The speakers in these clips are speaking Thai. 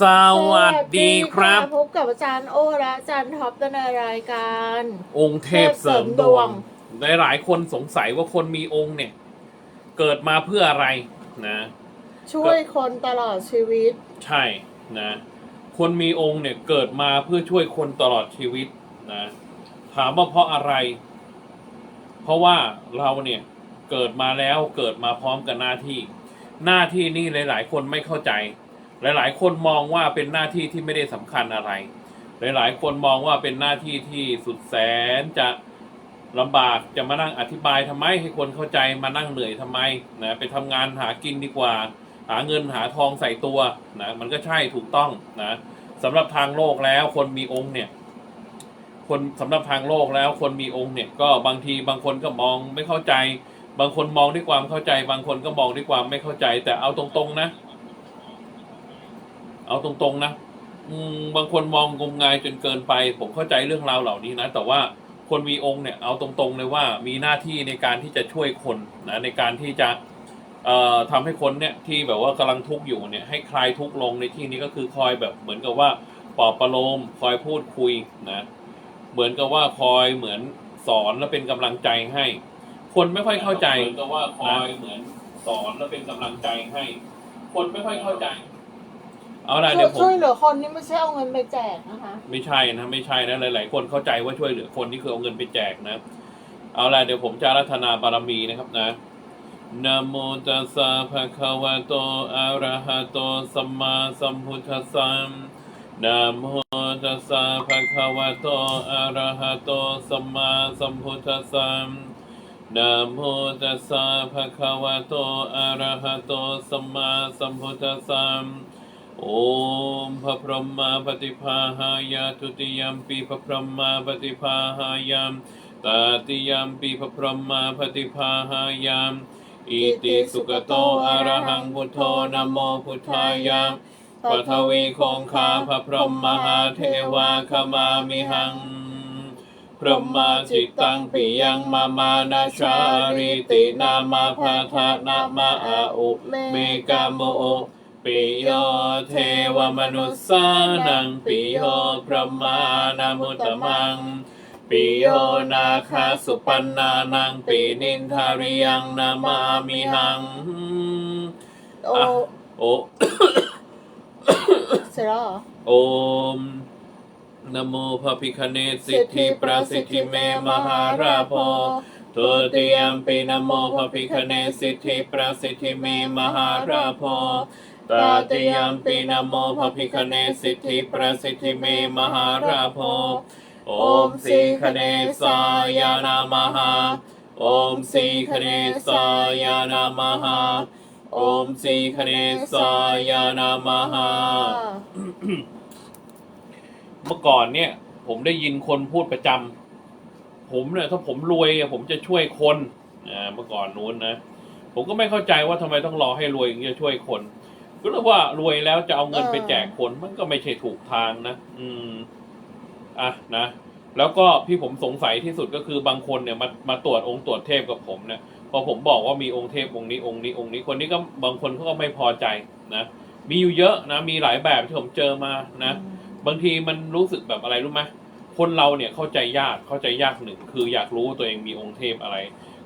สวัสดีครับ พบกับอาจารย์โอและอาจารย์ท็อปในรายการ องค์เทพเสริมดวงหลายหลายๆคนสงสัยว่าคนมีองค์เนี่ย เกิดมาเพื่ออะไรนะ ช่วยคนตลอดชีวิต ใช่นะ คนมีองค์เนี่ยเกิดมาเพื่อช่วยคนตลอดชีวิตนะ ถามว่าเพราะอะไร เพราะว่าเราเนี่ยเกิดมาแล้วเกิดมาพร้อมกับหน้าที่ หน้าที่นี่หลาย ๆ คนไม่เข้าใจ หลาย ๆ คนมองว่าเป็นหน้าที่ที่ไม่ได้สำคัญอะไร หลาย ๆ คนมองว่าเป็นหน้าที่ที่สุดแสนจะลำบากจะมานั่งอธิบายทำไมให้คนเข้าใจมานั่งเหนื่อยทำไมนะไปทำงานหากินดีกว่า หาเงินหาทองใส่ตัวนะมันก็ใช่ถูกต้องนะสำหรับทางโลกแล้วคนมีองค์เนี่ยคนสำหรับทางโลกแล้วคนมีองค์เนี่ยก็บางทีบางคนก็มองไม่เข้าใจ บางคนมองด้วยความเข้าใจ บางคนก็มองด้วยความไม่เข้าใจ แต่เอาตรงๆนะ เอาตรงๆนะบางคนมองงมงายจนเกินไป ผมเข้าใจเรื่องราวเหล่านี้นะ แต่ว่าคนมีองค์เนี่ยเอาตรงๆเลยว่ามีหน้าที่ในการที่จะช่วยคนนะในการที่จะเอ่อทำให้คนเนี่ยที่แบบว่ากำลังทุกข์อยู่เนี่ยให้คลายทุกข์ลงในที่นี้ก็คือคอยแบบเหมือนกับว่าปลอบประโลมคอยพูดคุยนะเหมือนกับว่าคอยเหมือนสอนและเป็นกำลังใจให้ คนไม่ค่อยเข้าใจเหมือนกับว่าคอยเหมือนสอนและเป็นกำลังใจให้ คนไม่ค่อยเข้าใจ เอาละช่เดี๋วยยวผม ช่วยเหลือคนนี่ไม่ใช่เอาเงินไปแจกนะคะ ไม่ใช่นะไม่ใช่นะหลาย ๆ คนเข้าใจว่าช่วยเหลือคนนี่คือเอาเงินไปแจกนะ เอาละเดี๋ยวผมจะอารัธนาบารมีนะครับนะนะโมตัสสะภะคะวะโตอะระหะโตสัมมาสัมพุทธัสสะนะโมตัสสะภะคะวะโตอะระหะโตสัมมาสัมพุทธัสสะนะโมตัสสะภะคะวะโตอะระหะโตสัมมาสัมพุทธัสสะ โอมพระพรหมาปฏิภาหายาทุติยมปีพระพรหมาปฏิภาหายามตาติยมปีพระพรหมาปฏิภาหายามอิติสุกโตอะระหังพุทโธนะโมพุทธายาปทวีคงคาพระพรหมมหาเทวาขมามิหัง พรหมาจิตตังปิยังมามานาชาริตินามาพาทานามาอาอุเมกาโม ปิโยเทวมนุสสานังปิโยพระมานามุตตมังปิโยนาคาสุปันนานังปินินทาริยังนามามิหังโออะโอเสร็จแล้วเหรอโอมนะโมพระพิคเนศสิทธิประสิทธิเมมหาราโพทุติยมปินะโมพระพิคเนศสิทธิประสิทธิเมมหาราโพ ตาติยมปินโมพระพิคเนสิทธิประสิทธิเมมหาราโพโอมสีคเนสายานามหาโอมสีคเนสายานามหาโอมสีคเนสายานามหาเมื่อก่อนเนี่ย ผมได้ยินคนพูดประจำผมเนี่ยถ้าผมรวยผมจะช่วยคนอ่าเมื่อก่อนนู้นนะผมก็ไม่เข้าใจว่าทำไมต้องรอให้รวยถึงจะช่วยคน ก็เลยว่ารวยแล้วจะเอาเงินไปแจกคนมันก็ไม่ใช่ถูกทางนะ อืม อะนะ แล้วก็ที่ผมสงสัยที่สุดก็คือบางคนเนี่ยมามาตรวจองค์ตรวจเทพกับผมเนี่ยพอผมบอกว่ามีองค์เทพองค์นี้องค์นี้องค์นี้คนนี้ก็บางคนเขาก็ไม่พอใจนะมีอยู่เยอะนะมีหลายแบบที่ผมเจอมานะบางทีมันรู้สึกแบบอะไรรู้ไหมคนเราเนี่ยเข้าใจยากเข้าใจยากหนึ่งคืออยากรู้ว่าตัวเองมีองค์เทพอะไร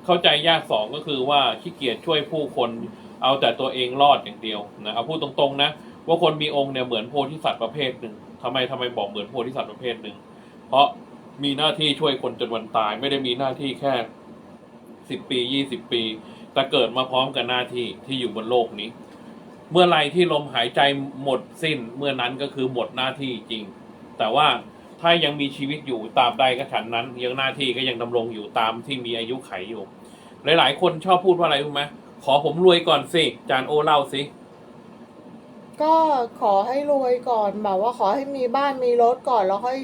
เข้าใจยากสองก็คือว่าขี้เกียจช่วยผู้คน เอาแต่ตัวเองรอดอย่างเดียวนะเอาพูดตรงๆนะว่าคนมีองค์เนี่ยเหมือนโพธิสัตว์ประเภทหนึ่งทำไมทำไมบอกเหมือนโพธิสัตว์ประเภทหนึ่งเพราะมีหน้าที่ช่วยคนจนวันตาย ไม่ได้มีหน้าที่แค่สิบปียี่สิบปี แต่เกิดมาพร้อมกับหน้าที่ที่อยู่บนโลกนี้ เมื่อไรที่ลมหายใจหมดสิ้นเมื่อนั้นก็คือหมดหน้าที่จริง แต่ว่าถ้ายังมีชีวิตอยู่ตามใดก็ฉันนั้น ยังหน้าที่ก็ยังดำรงอยู่ตามที่มีอายุไขอยู่ หลาย ๆ คนชอบพูดว่าอะไรรู้ไหม ขอผมรวยก่อนสิจานโอเล่าสิก็ขอให้รวยก่อนแบบว่าขอให้มีบ้านมีรถก่อนแล้วค่อย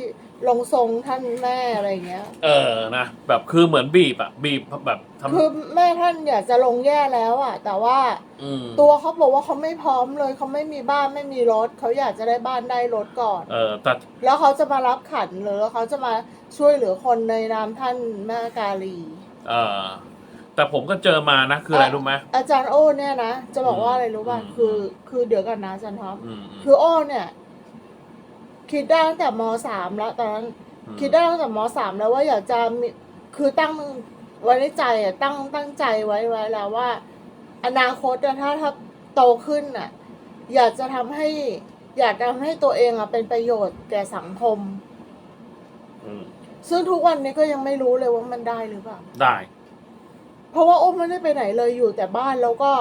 ลงทรงท่านแม่อะไรอย่างเงี้ย เออนะแบบคือเหมือนบีบอะบีบแบบทคือแม่ท่านอยากจะลงแย่แล้วอะแต่ว่าำอืมตัวเขาบอกว่าเขาไม่พร้อมเลยเขาไม่มีบ้านไม่มีรถเขาอยากจะได้บ้านได้รถก่อน เออแต่แล้วเขาจะมารับขันหรือเขาจะมาช่วยเหลือคนในนามท่านแม่กาลี เออ แต่ผมก็เจอมานะ คืออะไรรู้ไหมอาจารย์โอ้เนี่ยนะ จะบอกว่าอะไรรู้ป่ะอืมคือ คือเดี๋ยวกันนะอาจารย์ท็อปอืมอืมคือโอ้เนี่ย คิดได้ตั้งแต่มสามแล้วตอนนั้น มคิดได้ตั้งแต่มสามแล้วว่าอยากจะมีคือตั้งไว้ในใจอะตั้งตั้งใจไว้ไว้แล้วว่า อนาคตอะถ้าถ้าโตขึ้นอะอยากจะทำให้ อยากทำให้ตัวเองอะเป็นประโยชน์แก่สังคม อืมซึ่งทุกวันนี้ก็ยังไม่รู้เลยว่ามันได้หรือเปล่า ได้ เพราะว่าโอ้ไม่ได้ไปไหนเลยอยู่แต่บ้านแล้วก็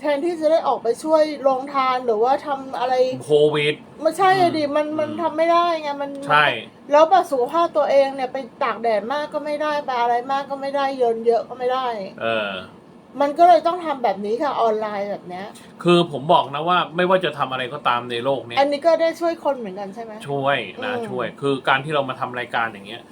แทนที่จะได้ออกไปช่วยโรงทานหรือว่าทำอะไรโควิด ไม่ใช่อะดิอืมมันมันอืมทำไม่ได้ไงมัน ใช่ แล้วแบบสุขภาพตัวเองเนี่ยไปตากแดดมากก็ไม่ได้ไปอะไรมากก็ไม่ได้เยินเยอะก็ไม่ได้ เออ มันก็เลยต้องทำแบบนี้ค่ะออนไลน์แบบเนี้ย คือผมบอกนะว่าไม่ว่าจะทำอะไรก็ตามในโลกเนี้ย อันนี้ก็ได้ช่วยคนเหมือนกันใช่ไหม ช่วยนะอืม ช่วยคือการที่เรามาทำรายการอย่างเงี้ย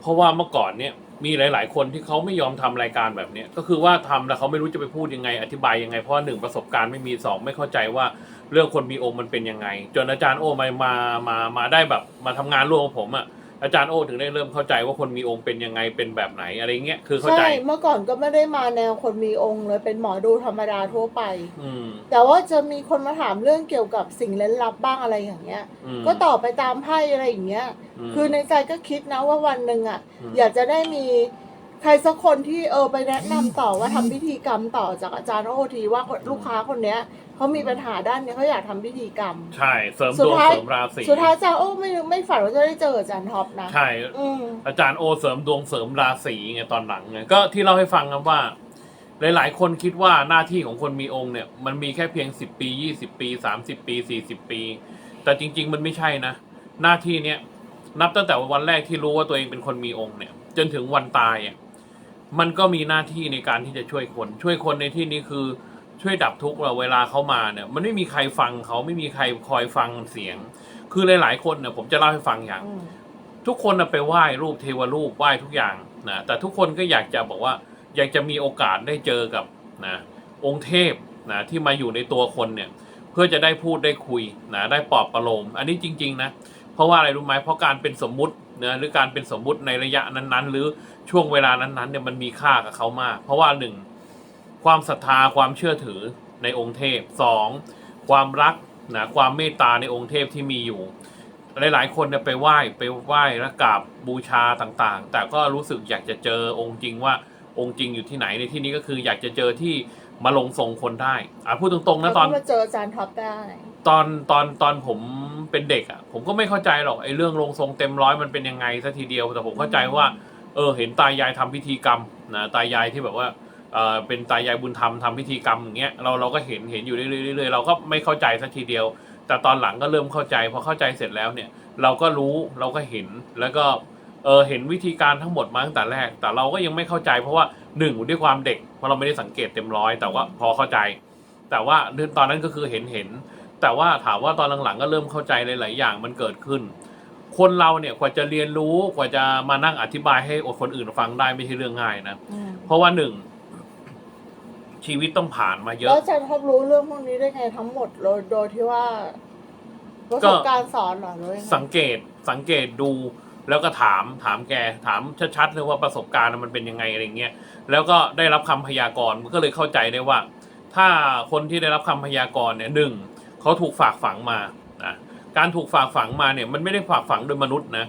เพราะว่าเมื่อก่อนเนี่ยมีหลาย ๆ คนที่เขาไม่ยอมทำรายการแบบเนี้ยก็คือว่าทำแล้วเขาไม่รู้จะไปพูดยังไง อธิบายยังไงเพราะหนึ่งประสบการณ์ไม่มีสองไม่เข้าใจว่าเรื่องคนมีองค์มันเป็นยังไง จนอาจารย์โอมามามามาได้แบบมาทำงานร่วมกับผมอะ อาจารย์โอถึงได้เริ่มเข้าใจว่าคนมีองค์เป็นยังไงเป็นแบบไหนอะไรเงี้ยคือเข้าใจ ใช่เมื่อก่อนก็ไม่ได้มาแนวคนมีองค์เลยเป็นหมอดูธรรมดาทั่วไป อืมแต่ว่าจะมีคนมาถามเรื่องเกี่ยวกับสิ่งเล่นลับบ้างอะไรอย่างเงี้ย อืมก็ตอบไปตามไพ่อะไรอย่างเงี้ย ม คือในใจก็คิดนะว่าวันหนึ่งอะ อืม อยากจะได้มีใครสักคนที่เออไปแนะนำต่อว่าทำพิธีกรรมต่อจากอาจารย์โอทีว่าคนลูกค้าคนเนี้ย เขามีปัญหาด้านเนี้ยเขาอยากทำพิธีกรรม ใช่เสริมสุดดวงท้ายเสริมราศีสุดท้ายอาจารย์โอ้ไม่ไม่ฝันว่าจะได้เจออาจารย์ท็อปนะใช่ อืม อาจารย์โอเสริมดวงเสริมราศีไงตอนหลังไงก็ที่เล่าให้ฟังครับว่า หลาย ๆ คนคิดว่าหน้าที่ของคนมีองค์เนี่ยมันมีแค่เพียงสิบปียี่สิบปีสามสิบปีสี่สิบปี แต่จริง ๆ มันไม่ใช่นะ หน้าที่เนี้ยนับตั้งแต่วันแรกที่รู้ว่าตัวเองเป็นคนมีองค์เนี่ย จนถึงวันตายอะมันก็มีหน้าที่ในการที่จะช่วยคน ช่วยคนในที่นี้คือ ช่วยดับทุกข์เราเวลาเขามาเนี่ยมันไม่มีใครฟังเขาไม่มีใครคอยฟังเสียง คือหลายๆคนเนี่ยผมจะเล่าให้ฟังอย่างอืมทุกคนน่ะไปไหว้รูปเทวรูปไหว้ทุกอย่างนะแต่ทุกคนก็อยากจะบอกว่า อยากจะมีโอกาสได้เจอกับนะองค์เทพนะที่มาอยู่ในตัวคนเนี่ย เพื่อจะได้พูดได้คุยนะได้ปลอบประโลม อันนี้จริง ๆ นะ เพราะว่าอะไรรู้ไหมเพราะการเป็นสมมุตินะหรือการเป็นสมมุติในระยะนั้นๆ หรือช่วงเวลานั้นๆเนี่ยมันมีค่ากับเขามาก เพราะว่าหนึ่ง ความศรัทธาความเชื่อถือในองค์เทพสองความรักนะความเมตตาในองค์เทพที่มีอยู่ หลายๆ คนเนี่ยไปไหว้ไปไหว้และกราบบูชาต่างๆ แต่ก็รู้สึกอยากจะเจอองค์จริงว่าองค์จริงอยู่ที่ไหนในที่นี้ก็คืออยากจะเจอที่มาลงทรงคนได้อะพูดตรงๆแล้นะวตก็อนมาเจออาจารย์ท็อปได้ตอนตอนตอนผมเป็นเด็กอะ ผมก็ไม่เข้าใจหรอกไอ้เรื่องลงทรงเต็มร้อยมันเป็นยังไงสัทีเดียวแต่ผมเข้าใจว่า เออ เห็นตายายทำพิธีกรรมนะตายายที่แบบว่า เออเป็นตายายบุญธรรมทำพิธีกรรมอย่างเงี้ยเราเราก็เห็นเห็นอยู่เรื่อยๆเรื่อยๆเราก็ไม่เข้าใจสัทีเดียว แต่ตอนหลังก็เริ่มเข้าใจพอเข้าใจเสร็จแล้วเนี่ย เราก็รู้เราก็เห็นแล้วก็เออเห็นวิธีการทั้งหมดมาตั้งแต่แรก แต่เราก็ยังไม่เข้าใจเพราะว่าหนึ่งด้วยความเด็กเพราะเราไม่ได้สังเกตเต็มร้อยแต่ว่าพอเข้าใจ แต่ว่าเรื่องตอนนั้นก็คือเห็นเห็น แต่ว่าถามว่าตอนหลังๆ ก็เริ่มเข้าใจหลายๆอย่างมันเกิดขึ้น คนเราเนี่ยกว่าจะเรียนรู้กว่าจะมานั่งอธิบายให้คนอื่นฟังได้ไม่ใช่เรื่องง่ายนะอืมเพราะว่าหนึ่ง ชีวิตต้องผ่านมาเยแล้วอะอาจารย์ท็อปรู้เรื่องพวกนี้ได้ไงทั้งหมดโดยโดยที่ว่าประสบการณ์สอนเหรอหรือยังไงสังเกตสังเกตดูแล้วก็ถามถามแกถามชัดๆเลยว่าประสบการณ์มันเป็นยังไงอะไรเงี้ยแล้วก็ได้รับคำพยากรณ์ก็เลยเข้าใจได้ว่า ถ้าคนที่ได้รับคำพยากรณ์เนี่ยหนึ่งเขาถูกฝากฝังมานะการถูกฝากฝังมาเนี่ยมันไม่ได้ฝากฝังโดยมนุษย์นะ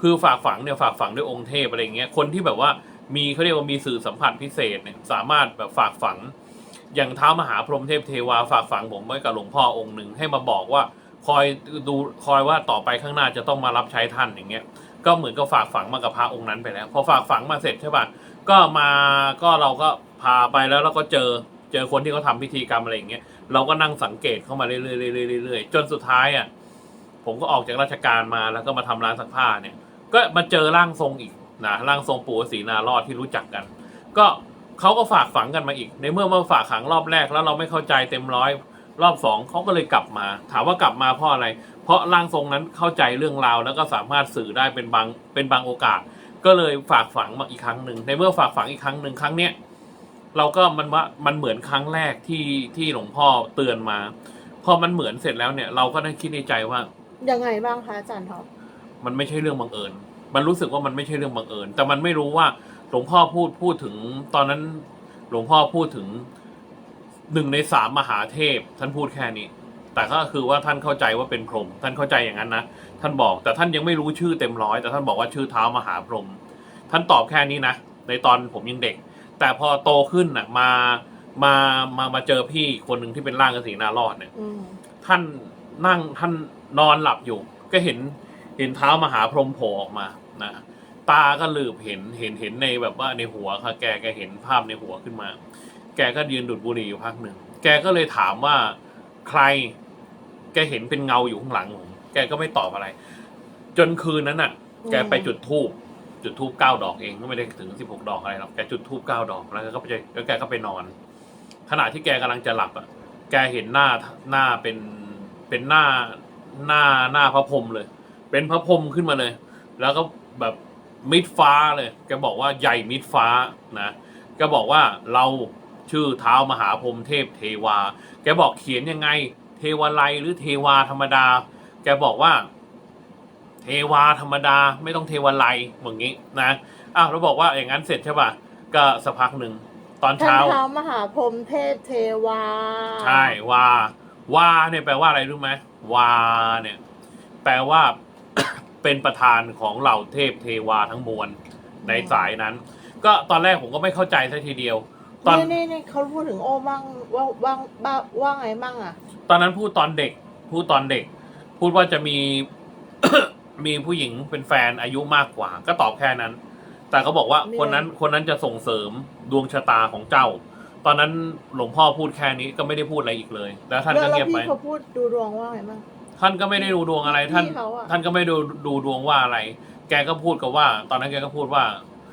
คือฝากฝังเนี่ยฝากฝังด้วยองค์เทพอะไรเงี้ยคนที่แบบว่า มีเขาเรียกว่ามีสื่อสัมผัสพิเศษเนี่ยสามารถแบบฝากฝัง อย่างเท้ามหาพรหมเทพเทวาฝากฝังผมไว้กับหลวงพ่อองค์หนึ่งให้มาบอกว่าคอยดูคอยว่าต่อไปข้างหน้าจะต้องมารับใช้ท่านอย่างเงี้ยก็เหมือนกับฝากฝังมากับพระองค์นั้นไปแล้ว พอฝากฝังมาเสร็จใช่ป่ะก็มาก็เราก็พาไปแล้วเราก็เจอเจอคนที่เขาทำพิธีกรรมอะไรอย่างเงี้ยเราก็นั่งสังเกตเข้ามาเรื่อยๆๆๆจนสุดท้ายอะผมก็ออกจากราชการมาแล้วก็มาทำร้านซักผ้าเนี่ย ก็มาเจอร่างทรงอีก นะร่างทรงปู่ศรีนารอดที่รู้จักกัน ก็เขาก็ฝากฝังกันมาอีก ในเมื่อมาฝากขังรอบแรกแล้วเราไม่เข้าใจเต็มร้อยรอบสองเขาก็เลยกลับมา ถามว่ากลับมาเพราะอะไร เพราะร่างทรงนั้นเข้าใจเรื่องราวแล้วก็สามารถสื่อได้เป็นบางเป็นบางโอกาส ก็เลยฝากฝังมาอีกครั้งหนึ่งในเมื่อฝากฝังอีกครั้งหนึ่งครั้งเนี้ยเราก็มันว่ามันเหมือนครั้งแรกที่ที่หลวงพ่อเตือนมา พอมันเหมือนเสร็จแล้วเนี่ย เราก็ได้คิดในใจว่า ยังไงบ้างคะอาจารย์ท็อปมันไม่ใช่เรื่องบังเอิญ มันรู้สึกว่ามันไม่ใช่เรื่องบังเอิญแต่มันไม่รู้ว่าหลวงพ่อพูดพูดถึงตอนนั้นหลวงพ่อพูดถึงหนึ่งในสามมหาเทพ ท่านพูดแค่นี้ แต่ก็คือว่าท่านเข้าใจว่าเป็นพรหมท่านเข้าใจอย่างนั้นนะท่านบอกแต่ท่านยังไม่รู้ชื่อเต็มร้อยแต่ท่านบอกว่าชื่อเท้ามหาพรหมท่านตอบแค่นี้นะในตอนผมยังเด็ก แต่พอโตขึ้นน่ะมามามามาเจอพี่คนหนึ่งที่เป็นร่างกสีนารอดเนี่ยอืมท่านนั่งท่านนอนหลับอยู่ ก็เห็นเห็นเท้ามหาพรหมโผล่ออกมา นะตาก็ลืบเห็นเห็นเห็นในแบบว่าในหัวค่ะแกแกเห็นภาพในหัวขึ้นมา แกก็ยืนดูดบุหรี่อยู่พักหนึ่งแกก็เลยถามว่าใคร แกเห็นเป็นเงาอยู่ข้างหลังผมแกก็ไม่ตอบอะไร จนคืนนั้นน่ะ แกไปจุดธูปจุดธูปเก้าดอกเองก็ไม่ได้ถึงสิบหกดอกอะไรหรอกแกจุดธูปเก้าดอกแล้วก็ไปแล้วแกก็ไปนอน ขณะที่แกกำลังจะหลับอะ แกเห็นหน้าหน้าเป็นเป็นหน้าหน้าหน้าพระพรหมเลย เป็นพระพรหมขึ้นมาเลย แล้วก็ แบบมิดฟ้าเลยแกบอกว่าใหญ่มิดฟ้านะแกบอกว่าเราชื่อเท้ามหาพรหมเทพเทวา แกบอกเขียนยังไง เทวาไลยหรือเทวาธรรมดา แกบอกว่า เทวาธรรมดาไม่ต้องเทวาไลยเหมือนงี้นะอ้าวเราบอกว่าอย่างนั้นเสร็จใช่ป่ะก็สักพักหนึ่งตอนท่านเช้าเท้ามหาพรหมเทพเทวา ใช่วาวาเนี่ยแปลว่าอะไรรู้ไหมวาเนี่ย แปลว่า เป็นประธานของเหล่าเทพเทวาทั้งมวลในสายนั้น ก็ตอนแรกผมก็ไม่เข้าใจสัทีเดียว ตอนนี่นี่นี่เขาพูดถึงโอ้บ้างว่าว่างบ้าว่าไงบ้างอะ ตอนนั้นพูดตอนเด็ก พูดตอนเด็ก พูดว่าจะมีมีผู้หญิงเป็นแฟนอายุมากกว่า ก็ตอบแค่นั้น แต่เขาบอกว่าเนี่ยคนนั้นคนนั้นจะส่งเสริมดวงชะตาของเจ้า ตอนนั้นหลวงพ่อพูดแค่นี้ก็ไม่ได้พูดอะไรอีกเลย แล้วท่านแล้วก็แล้วเงียบไปพี่เขาพูดดูดวงว่าไงบ้าง ท่านก็ไม่ได้ดูดวงอะไรท่าน พี่เขาอะ ท่านก็ไม่ดูดูดวงว่าอะไร แกก็พูดกับว่า ตอนนั้นแกก็พูดว่า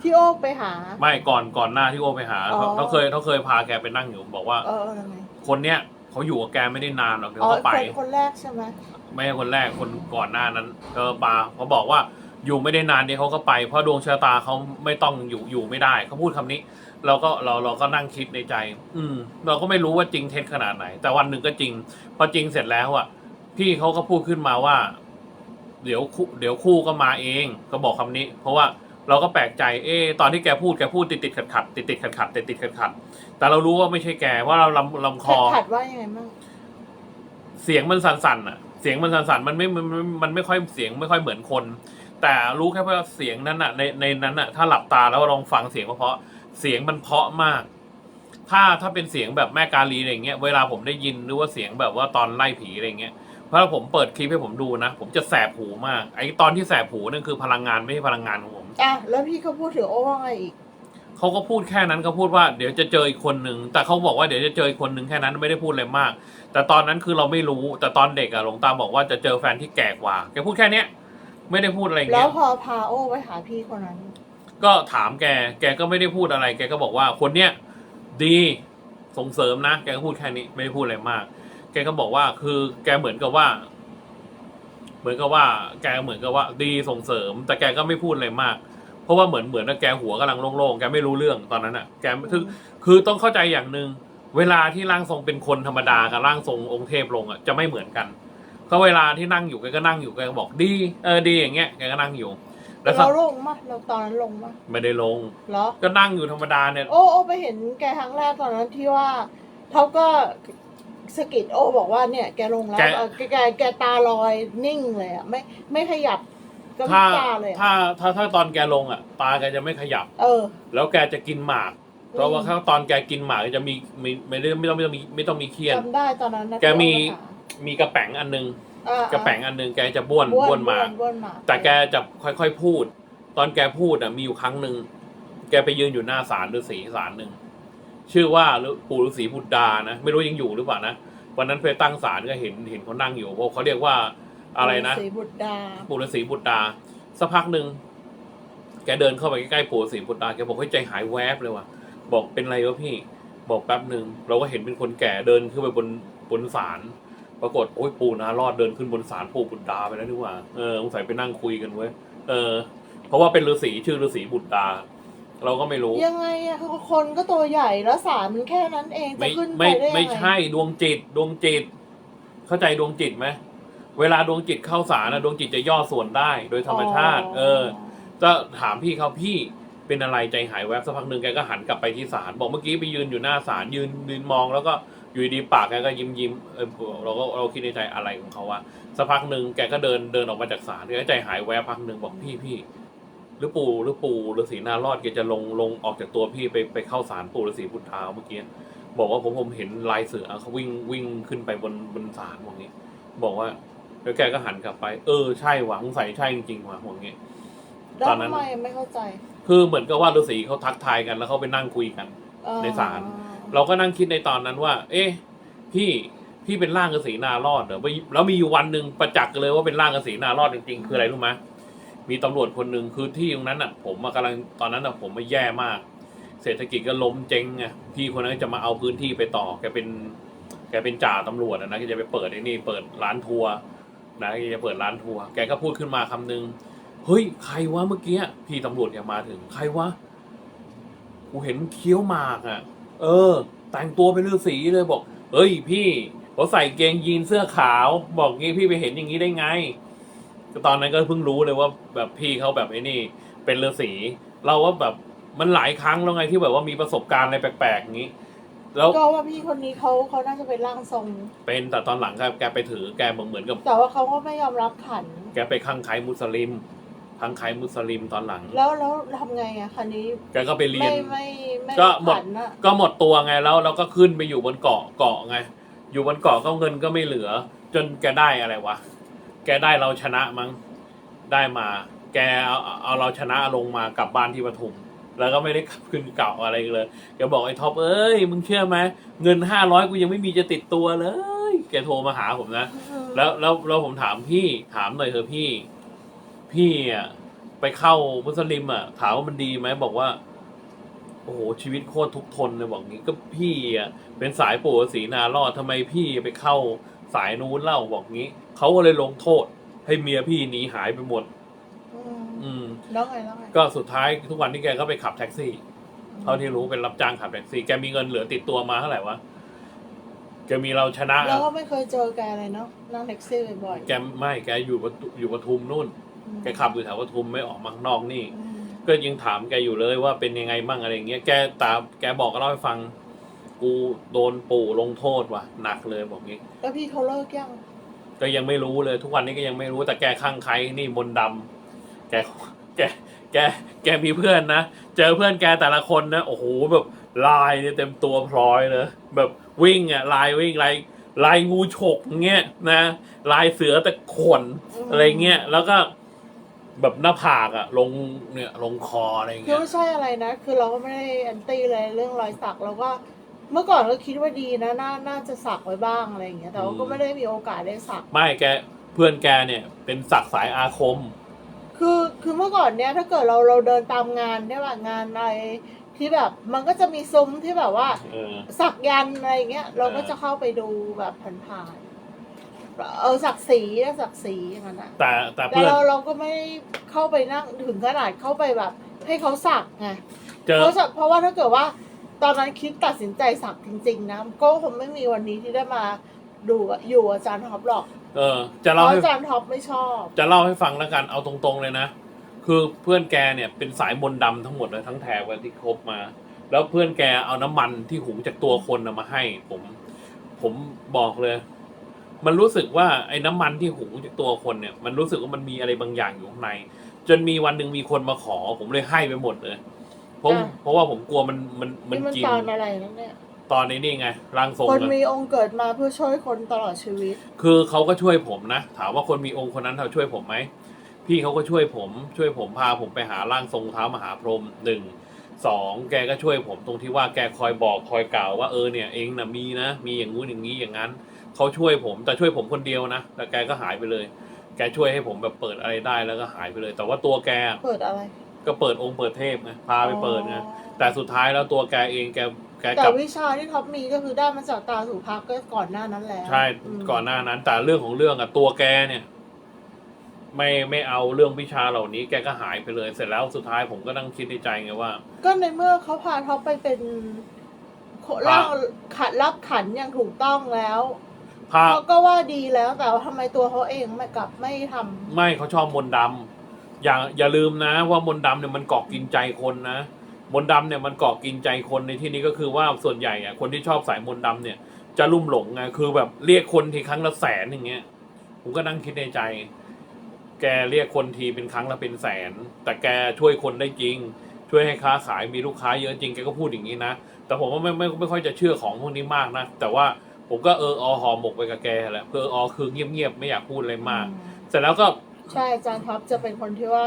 ที่โอ้ไปหา ไม่ก่อนก่อนหน้าที่โอไปหาอ๋อเขาเขาเคยเขาเคยพาแกไปนั่งอยู่บอกว่า เออยังไงคนเนี้ยเขาอยู่กับแกไม่ได้นานหรอกเดี๋ยวอ๋อเขาไป คนคนแรกใช่ไหมไม่ใช่คนแรกคนก่อนหน้านั้นเออปาเขาบอกว่าอยู่ไม่ได้นานเดียวเขาก็ไป เพราะดวงชะตาเขาไม่ต้องอยู่อยู่ไม่ได้เขาพูดคำนี้ เราก็เราเราก็นั่งคิดในใจ อืม เราก็ไม่รู้ว่าจริงเท็จขนาดไหน แต่วันหนึ่งก็จริง พอจริงเสร็จแล้วอะ พี่เขาก็พูดขึ้นมาว่า เดี๋ยวคู่เดี๋ยวคู่ก็มาเอง ก็บอกคำนี้ เพราะว่าเราก็แปลกใจ เอ๊ะตอนที่แกพูดแกพูดติดติดขัดขัดติดติดขัดขัดติดติดขัดขัดแต่เรารู้ว่าไม่ใช่แกว่าเราลำลำคอขัดว่ายังไงบ้างเสียงมันสั่นๆอะ เสียงมันสั่นๆมันไม่มันมันมันไม่ค่อยเสียงไม่ค่อยเหมือนคน แต่รู้แค่ว่าเสียงนั้นอะในในนั้นอะ ถ้าหลับตาแล้วลองฟังเสียงเพราะๆเสียงมันเพราะมาก ถ้าถ้าเป็นเสียงแบบแม่กาลีอะไรอย่างเงี้ยเวลาผมได้ยินหรือว่าเสียงแบบว่าตอนไล่ผีอะไรอย่างเงี้ย เพราะผมเปิดคลิปให้ผมดูนะ ผมจะแสบหูมาก ไอ้ตอนที่แสบหูนั่นคือพลังงานไม่ใช่พลังงานของผมอะแล้วพี่เขาพูดถึงโอ้ว่าไงอีกเขาก็พูดแค่นั้นเขาพูดว่าเดี๋ยวจะเจออีกคนหนึ่งแต่เขาบอกว่าเดี๋ยวจะเจออีกคนหนึ่งแค่นั้นไม่ได้พูดอะไรมาก แต่ตอนนั้นคือเราไม่รู้ แต่ตอนเด็กอะหลวงตาบอกว่าจะเจอแฟนที่แก่กว่าแกพูดแค่เนี้ยไม่ได้พูดอะไรอย่างแล้เงี้วยพอพาโอ้ไปหาพี่คนนั้น ก็ถามแกแกก็ไม่ได้พูดอะไร แกก็บอกว่าคนเนี้ยดีส่งเสริมนะ แกก็พูดแค่นี้ไม่ได้พูดอะไรมาก แกก็บอกว่า คือแกเหมือนกับว่า เหมือนกับว่า แกเหมือนกับว่า ดีส่งเสริม แต่แกก็ไม่พูดอะไรมาก เพราะว่าเหมือนเหมือนว่าแกหัวกำลังโล่งๆแกไม่รู้เรื่องตอนนั้นอะ แกคือคือต้องเข้าใจอย่างหนึ่งเวลาที่ร่างทรงเป็นคนธรรมดากับร่างทรงองค์เทพลงอะจะไม่เหมือนกันก็เวลาที่นั่งอยู่แกก็นั่งอยู่แกก็บอกดี เออดีอย่างเงี้ยแกก็นั่งอยู่ แล้วสัเรากลงมะเราตอนนั้นลงมะไม่ได้ลงเหรอก็นั่งอยู่ธรรมดาเนี่ยโอ้โอ้ไปเห็นแกครั้งแรกตอนนั้นที่ว่าเขาก็ สะกิดโอ้บอกว่าเนี่ยแกลงแล้วแก เออแกแกแกตาลอยนิ่งเลยอะไม่ไม่ขยับก็ไม่ถ้าตาเลยอะถ้าถ้าถ้าตอนแกลงอะ ตาแกจะไม่ขยับ เออ แล้วแกจะกินหมาก เพราะว่าถ้าตอนแกกินหมากจะมีมีไม่ได้ไม่ต้องไม่ต้องมีไม่ต้องมีเคียน จำได้ตอนนั้นนะแกมีที่ว่ามีกระแป๋งอันนึง อ่ากระแป๋งอันนึงแกจะบ้วนบ้วนบ้วนหมาก บ้วนหมากแต่แกจะค่อยๆพูด ตอนแกพูดอะมีอยู่ครั้งหนึ่งแกไปยืนอยู่หน้าศาลฤาษีศาลหนึ่ง ชื่อว่าปู่ฤาษีบุตรดานะ ไม่รู้ยังอยู่หรือเปล่านะวันนั้นไปตั้งศาลก็เห็นเห็นเขานั่งอยู่เพราะเขาเรียกว่าอะไรนะสีบุตรดาปู่ฤาษีบุตรดาสักพักหนึ่งแกเดินเข้าไปใกล้ๆปู่ฤาษีบุตรดาแกบอกให้ยใจหายแวบเลยว่ะบอกเป็นไรวะพี่ บอกแป๊บหนึ่งเราก็เห็นเป็นคนแก่เดินขึ้นไปบนบนศาลปรากฏโอ้ยปู่นารอดเดินขึ้นบนศาลปู่บุตรดาไปแล้วนี่หว่าเออสงสัยไปนั่งคุยกันเว้ยเออ เพราะว่าเป็นฤาษีชื่อฤาษีบุตรดา เราก็ไม่รู้ ยังไงอะคนก็ตัวใหญ่แล้วสารมันแค่นั้นเองจะไม่ขึ้นไปไม่ได้ยังงไม่ใช่ดวงจิตดวงจิต เข้าใจดวงจิตไหมเวลาดวงจิตเข้าสารนะดวงจิตจะย่อส่วนได้โดยธรรมชาติ เออ ก็ถามพี่เขาพี่เป็นอะไรใจหายแวบสักพักหนึ่งแกก็หันกลับไปที่ศาลบอกเมื่อกี้ไปยืนอยู่หน้าศาลยืนยืนมองแล้วก็อยู่ดีๆปากแกก็ยิ้มยิ้มเออเราก็เราคิดในใจอะไรของเขาวะสักพักหนึ่งแกก็เดินเดินออกมาจากศาลแกก็ใจหายแวบพักหนึ่งบอกพี่พี่ หรือปู่หรือปู่ฤาษีนารอดแกจะลงลงออกจากตัวพี่ไปไปเข้าศาลปู่ฤาษีพุทธาเมื่อกี้บอกว่าผมผมเห็นลายเสือเขาวิ่งวิ่งขึ้นไปบนบนศาลบอกงี้ บอกว่า แล้วแกก็หันกลับไป เออใช่หวังใส่ใช่จริงๆว่ะบอกงี้ แล้วตอนนั้น ทำไมไม่เข้าใจคือเหมือนกับว่าฤาษีเขาทักทายกันแล้วเขาไปนั่งคุยกัน เอ่อในศาล เราก็นั่งคิดในตอนนั้นว่า เอ๊ะพี่พี่เป็นร่างฤาษีนารอดเหรอแล้วมีอยู่วันหนึ่งประจักษ์เลยว่าเป็นร่างฤาษีนารอดจริงๆคืออะไรรู้ไหม มีตำรวจคนหนึ่งคือที่ตรงนั้นอะ ผมกำลังตอนนั้นอะผมมาแย่มาก เศรษฐกิจก็ล้มเจ๊งไงพี่คนนั้นจะมาเอาพื้นที่ไปต่อแกเป็น แกเป็นจ่าตำรวจนะแกจะไปเปิดไอ้นี่เปิดร้านทัวร์นะแกจะเปิดร้านทัวร์แกก็พูดขึ้นมาคำนึงเฮ้ยใครวะเมื่อกี้พี่ตำรวจแกมาถึงใครวะกูเห็นเคี้ยวหมากอะ เออ แต่งตัวเป็นฤาษีเลยบอกเฮ้ยพี่เขาใส่เกงยีนเสื้อขาว บอกงี้พี่ไปเห็นอย่างนี้ได้ไง ก็ตอนนั้นก็เพิ่งรู้เลยว่าแบบพี่เขาแบบไอ้นี่ เป็นฤาษีเราว่าแบบมันหลายครั้งแล้วไงที่แบบว่ามีประสบการณ์อะไรแปลกๆอย่างนี้ แล้วก็ว่าพี่คนนี้เขาเขาน่าจะเป็นร่างทรง เป็นแต่ตอนหลังแกแกไปถือแกเหมือนเหมือนกับ แต่ว่าเขาก็ไม่ยอมรับขัน แกไปข้างไคล้มุสลิมข้างไคล้มุสลิมตอนหลัง แล้วแล้วทำไงอะคันนี้แกก็ไปเรียนไม่ไม่ไม่ก็รับหมดขันอะก็หมดตัวไงแล้วเราก็ขึ้นไปอยู่บนเกาะเกาะไง อยู่บนเกาะก็เงินก็ไม่เหลือ จนแกได้อะไรวะ แกได้เราชนะมั้งได้มา แกเอาเอาเราชนะลงมากลับบ้านที่ปทุม แล้วก็ไม่ได้กลับขึ้นเก่าอะไรเลยแกบอกไอ้ท็อปเอ้ยมึงเชื่อไหมเงินห้าร้อยกูยังไม่มีจะติดตัวเลย แกโทรมาหาผมนะแล้วแล้วแล้วผมถามพี่ถามหน่อยเถอะพี่ พี่อะไปเข้ามุสลิมอะถามว่ามันดีไหมบอกว่าโอ้โหชีวิตโคตรทุกทนเลยบอกงี้ก็พี่อะเป็นสายปู่ฤาษีนารอดทำไมพี่ไปเข้า สายนู้นเล่าบอกงี้ เขาก็เลยลงโทษ ให้เมียพี่หนีหายไปหมดอืมอืม แล้วไงแล้วไงก็สุดท้ายทุกวันนี้แกก็ไปขับแท็กซี่ เท่าที่รู้เป็นรับจ้างขับแท็กซี่ แกมีเงินเหลือติดตัวมาเท่าไหร่วะ แกมีเราชนะ แล้วก็ไม่เคยเจอแกเลยเนาะนั่งแท็กซี่บ่อยๆแกไม่แกอยู่ปทุอยู่ปทุมนู่นอืมแกขับอยู่แถวปทุมไม่ออกมาข้างนอกนี่ อืมก็ยังถามแกอยู่เลยว่าเป็นยังไงบ้างอะไรอย่างเงี้ย แกตามแกบอกก็เล่าให้ฟัง กูโดนปู่ลงโทษว่ะหนักเลยบอกงี้ แล้วพี่เขาเลิกยังก็ยังไม่รู้เลยทุกวันนี้ก็ยังไม่รู้แต่แกข้างใครนี่มนต์ดำแกแกแกแกมีเพื่อนนะ เจอเพื่อนแกแต่ละคนนะ โอ้โหแบบลายเนี่ยเต็มตัวพลอยเลยแบบวิ่งอะลายวิ่งลายลายงูฉกเงี้ยนะลายเสือแต่ขนอืมอะไรเงี้ยแล้วก็แบบหน้าผากอะลงเนี่ยลงคออะไรคือเงี้ยไม่ใช่อะไรนะ คือเราก็ไม่ได้แอนตี้เลยเรื่องรอยสักเราก็ เมื่อก่อนก็คิดว่าดีนะน่าน่าจะสักไว้บ้างอะไรอย่างเงี้ย แต่ว่าก็ไม่ได้มีโอกาสได้สัก ไม่แกเพื่อนแกเนี่ยเป็นสักสายอาคม คือคือเมื่อก่อนเนี้ยถ้าเกิดเราเราเดินตามงานได้ว่างานอะไรที่แบบมันก็จะมีซุ้มที่แบบว่า เออ สักยันต์อะไรอย่างเงี้ยเราก็เออจะเข้าไปดูแบบผ่านๆเออสักสีนะสักสีอย่างนั้นอะแต่แต่แต่เพื่อนเราเราก็ไม่เข้าไปนั่งถึงขนาดเข้าไปแบบ ให้เขาสักไงเจอ เพราะฉะเพราะว่าถ้าเกิดว่า ตอนนั้นคิดตัดสินใจสักจริงๆนะก็คงไม่มีวันนี้ที่ได้มาดูอยู่อาจารย์ท็อปหรอกเออ จะเพเล่าราะให้อาจารย์ท็อปไม่ชอบ จะเล่าให้ฟังแล้วกันเอาตรงๆเลยนะ คือเพื่อนแกเนี่ยเป็นสายมนต์ดำทั้งหมดเลยทั้งแถวเลยที่คบมา แล้วเพื่อนแกเอาน้ำมันที่หุงจากตัวคนนะมาให้ ผม ผมบอกเลย มันรู้สึกว่าไอ้น้ำมันที่หุงจากตัวคนเนี่ย มันรู้สึกว่ามันมีอะไรบางอย่างอยู่ข้างใน จนมีวันหนึ่งมีคนมาขอ ผมเลยให้ไปหมดเลย เพราะอะเพราะว่าผมกลัวมันมันมันนี่มันกินตอนอะไรนั่นเนี่ยตอนนี้นี่ไงร่างทรงคนอะมีองค์เกิดมาเพื่อช่วยคนตลอดชีวิต คือเขาก็ช่วยผมนะ ถามว่าคนมีองค์คนนั้นเขาช่วยผมไหมพี่เขาก็ช่วยผม ช่วยผมพาผมไปหาร่างทรงเท้ามหาพรหมหนึ่งสองแกก็ช่วยผมตรงที่ว่าแกคอยบอกคอยกล่าวว่าเออเนี่ยเองนะมีนะ มีอย่างงู้นอย่างนี้อย่างนั้นเขาช่วยผมแต่ช่วยผมคนเดียวนะแต่แกก็หายไปเลย แกช่วยให้ผมแบบเปิดอะไรได้แล้วก็หายไปเลย แต่ว่าตัวแก เปิดอะไร ก็เปิดองค์เปิดเทพไงพาไปเปิดไงอ๋อแต่สุดท้ายแล้วตัวแกเองแกแกแต่กลับวิชาที่ท็อปมีก็คือได้มาจากตาสุภักดิ์ก็ก่อนหน้านั้นแล้วใช่มก่อนหน้านั้น แต่เรื่องของเรื่องอะตัวแกเนี่ย ไม่ไม่เอาเรื่องวิชาเหล่านี้แกก็หายไปเลยเสร็จแล้วสุดท้ายผมก็นั่งคิดในใจไงว่า ก็ในเมื่อเขาพาท็อปไปเป็นร่างขัดรับขันอย่างถูกต้องแล้วพาเขาก็ว่าดีแล้วแต่ว่าทำไมตัวเขาเองไม่กลับไม่ทำไม่เขาชอบมนต์ดำ อย่าอย่าลืมนะว่ามนต์ดำเนี่ยมันเกาะกินใจคนนะ มนต์ดำเนี่ยมันเกาะกินใจคนในที่นี้ก็คือว่าส่วนใหญ่อะคนที่ชอบสายมนต์ดำเนี่ย จะลุ่มหลงไงคือแบบเรียกคนทีครั้งละแสนอย่างเงี้ยผมก็นั่งคิดในใจ แกเรียกคนทีเป็นครั้งละเป็นแสน แต่แกช่วยคนได้จริง ช่วยให้ค้าขายมีลูกค้าเยอะจริงแกก็พูดอย่างนี้นะแต่ผมว่าไม่ไม่ไม่ค่อยจะเชื่อของพวกนี้มากนะแต่ว่าผมก็เอออหอหมกไปกับแกแหละเอออคือเงียบๆไม่อยากพูดอะไรมาก เสร็จแล้วก็ ใช่อาจารย์ท็อปจะเป็นคนที่ว่า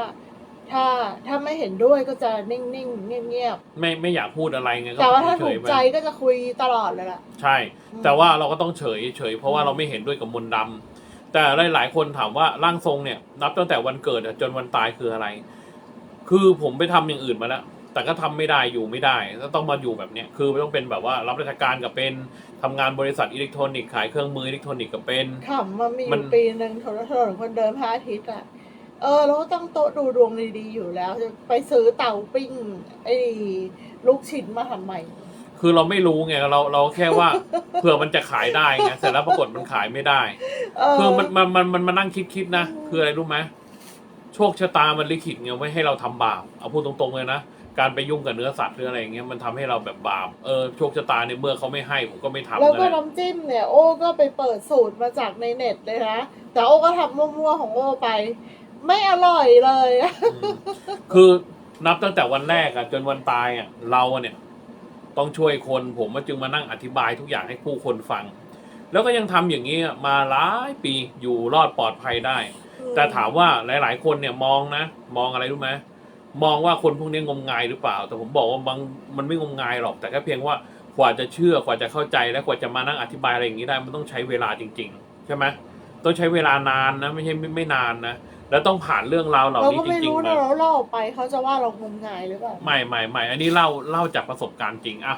ถ้าถ้าไม่เห็นด้วยก็จะนิ่งๆเงียบไม่ไม่อยากพูดอะไรไงๆก็แต่ว่าถ้าเฉถูยกๆไปใจก็จะคุยตลอดเลยล่ะ ใช่แต่ว่าเราก็ต้องเฉยเฉยเพราะว่าเราไม่เห็นด้วยกับมนต์ดำแต่หลาย ๆ คนถามว่าร่างทรงเนี่ย นับตั้งแต่วันเกิดอะจนวันตายคืออะไร คือผมไปทำอย่างอื่นมาแล้ว แต่ก็ทำไม่ได้อยู่ไม่ได้ก็ต้องมาอยู่แบบเนี้ยคือต้องเป็นแบบว่ารับราชการกับเป็นทำงานบริษัทอิเล็กทรอนิกส์ขายเครื่องมืออิเล็กทรอนิกส์กับเป็นขำมามีอมันยู่ปีหนึ่งถนนถนนคนเดินพระอาทิตย์อะเออเราก็ต้องโต๊ะดูดวงดีๆอยู่แล้วจะไปซื้อเตาปิ้งไอ้ลูกชิ้นมาทำไมคือเราไม่รู้ไงเราเราแค่ว่าเผื่อมันจะขายได้ไงเสร็จแล้วปรากฏมันขายไม่ได้เออคือมันมันมันมันมานั่งคิดคิดๆนะคืออะไรรู้ไหมโชคชะตามันลิขิตไงไม่ให้เราทำบาปเอาพูดตรงๆเลยนะ การไปยุ่งกับเนื้อสัตว์หรืออะไรอย่างเงี้ยมันทำให้เราแบบบาปเออโชคชะตาในเมื่อเขาไม่ให้ผมก็ไม่ทำแล้วนั่นก็แหละน้ำจิ้มเนี่ย โอ้ก็ไปเปิดสูตรมาจากในเน็ตเลยนะแต่โอ้ก็ทำมั่วๆของโอ้ไป ไม่อร่อยเลยอะอืมคือนับตั้งแต่วันแรกอะจนวันตายอะเราเนี่ย ต้องช่วยคนผมมาจึงมานั่งอธิบายทุกอย่างให้ผู้คนฟัง แล้วก็ยังทำอย่างนี้อะมาหลายปีอยู่รอดปลอดภัยได้ แต่ถามว่าหลาย ๆ คนเนี่ยมองนะ มองอะไรรู้ไหม มองว่าคนพวกนี้งมงายหรือเปล่า แต่ผมบอกว่าบางมันไม่งมงายหรอกแต่แค่เพียงว่ากว่าจะเชื่อกว่าจะเข้าใจและกว่าจะมานั่งอธิบายอะไรอย่างนี้ได้มันต้องใช้เวลาจริง ๆ ใช่ไหมต้องใช้เวลานานนะไม่ใช่ไม่ไม่นานนะแล้วต้องผ่านเรื่องราวเหล่าเรานี้ก็จไม่ริงรู้ๆนะมาเราเล่าไปเขาจะว่าเรางมงายหรือเปล่าไม่ไม่ไม่อันนี้เล่าเล่าจากประสบการณ์จริงอะ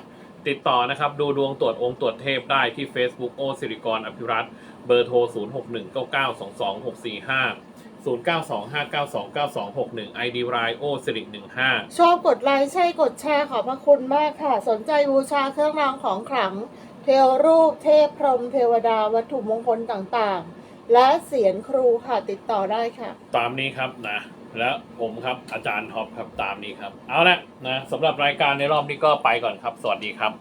ติดต่อนะครับ ดูดวงตรวจองค์ตรวจเทพได้ที่ Facebook โอสิริกรอภิรัตน์เบอร์โทร 0 6 1 9 9 2 2 6 4 5 0 9 2 5 9 2 9 2 6 1 ID รายโอสิริ15 ชอบกดไลค์ใช่กดแชร์ขอบพระคุณมากค่ะ สนใจบูชาเครื่องรางของขลัง เทวรูปเทพพรหมเทวดาวัตถุมงคลต่างๆ และเสียงครูค่ะติดต่อได้ค่ะ ตามนี้ครับนะ และผมครับอาจารย์ท็อปครับตามนี้ครับ เอาละนะสำหรับรายการในรอบนี้ก็ไปก่อนครับ สวัสดีครับ